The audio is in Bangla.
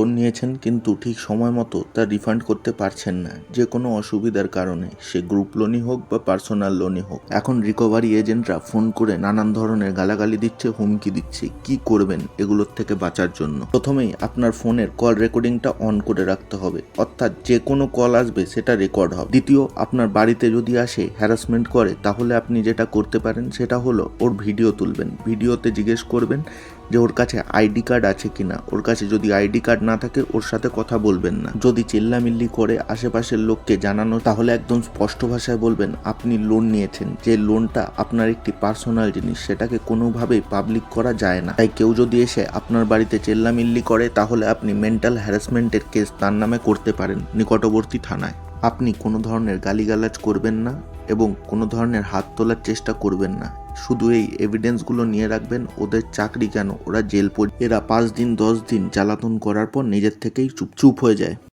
লোন নিয়েছেন, কিন্তু ঠিক সময় মতো তা রিফান্ড করতে পারছেন না। যে কোনো অসুবিধার কারণে সে গ্রুপ লোনই হোক বা পার্সোনাল লোনই হোক। এখন রিকভারি এজেন্টরা ফোন করে নানান ধরনের গালাগালি দিচ্ছে, হুমকি দিচ্ছে। কি করবেন এগুলোর থেকে বাঁচার জন্য? প্রথমেই আপনার ফোনের কল রেকর্ডিংটা অন করে রাখতে হবে। অর্থাৎ যে কোনো কল আসবে, সেটা রেকর্ড হবে। দ্বিতীয়, আপনার বাড়িতে যদি আসে হ্যারাসমেন্ট করে, তাহলে আপনি যেটা করতে পারেন, সেটা হলো ওর ভিডিও তুলবেন। ভিডিওতে জিজ্ঞেস করবেন যে ওর কাছে আইডি কার্ড আছে কিনা, ওর কাছে যদি আইডি কার্ড না থাকে, ওর সাথে কথা বলবেন না। যদি চিল্লামিল্লি করে আশেপাশের লোককে জানানো, তাহলে একদম স্পষ্ট ভাষায় বলবেন, আপনি লোন নিয়েছেন। যে লোনটা আপনার একটি পার্সোনাল জিনিস, সেটাকে কোনোভাবেই পাবলিক করা যায় না। তাই কেউ যদি এসে আপনার বাড়িতে চেল্লামিল্লি করে, তাহলে আপনি মেন্টাল হ্যারাসমেন্টের কেস তার নামে করতে পারেন নিকটবর্তী থানায়। আপনি কোনো ধরনের গালিগালাজ করবেন না এবং কোনো ধরনের হাত তোলার চেষ্টা করবেন না। শুধু এই এভিডেন্সগুলো নিয়ে রাখবেন, ওদের চাকরি কেন? ওরা জেল পড়ে এরা পাঁচ দিন, দশ দিন জ্বালাতন করার পর নিজের থেকেই চুপ চুপ হয়ে যায়।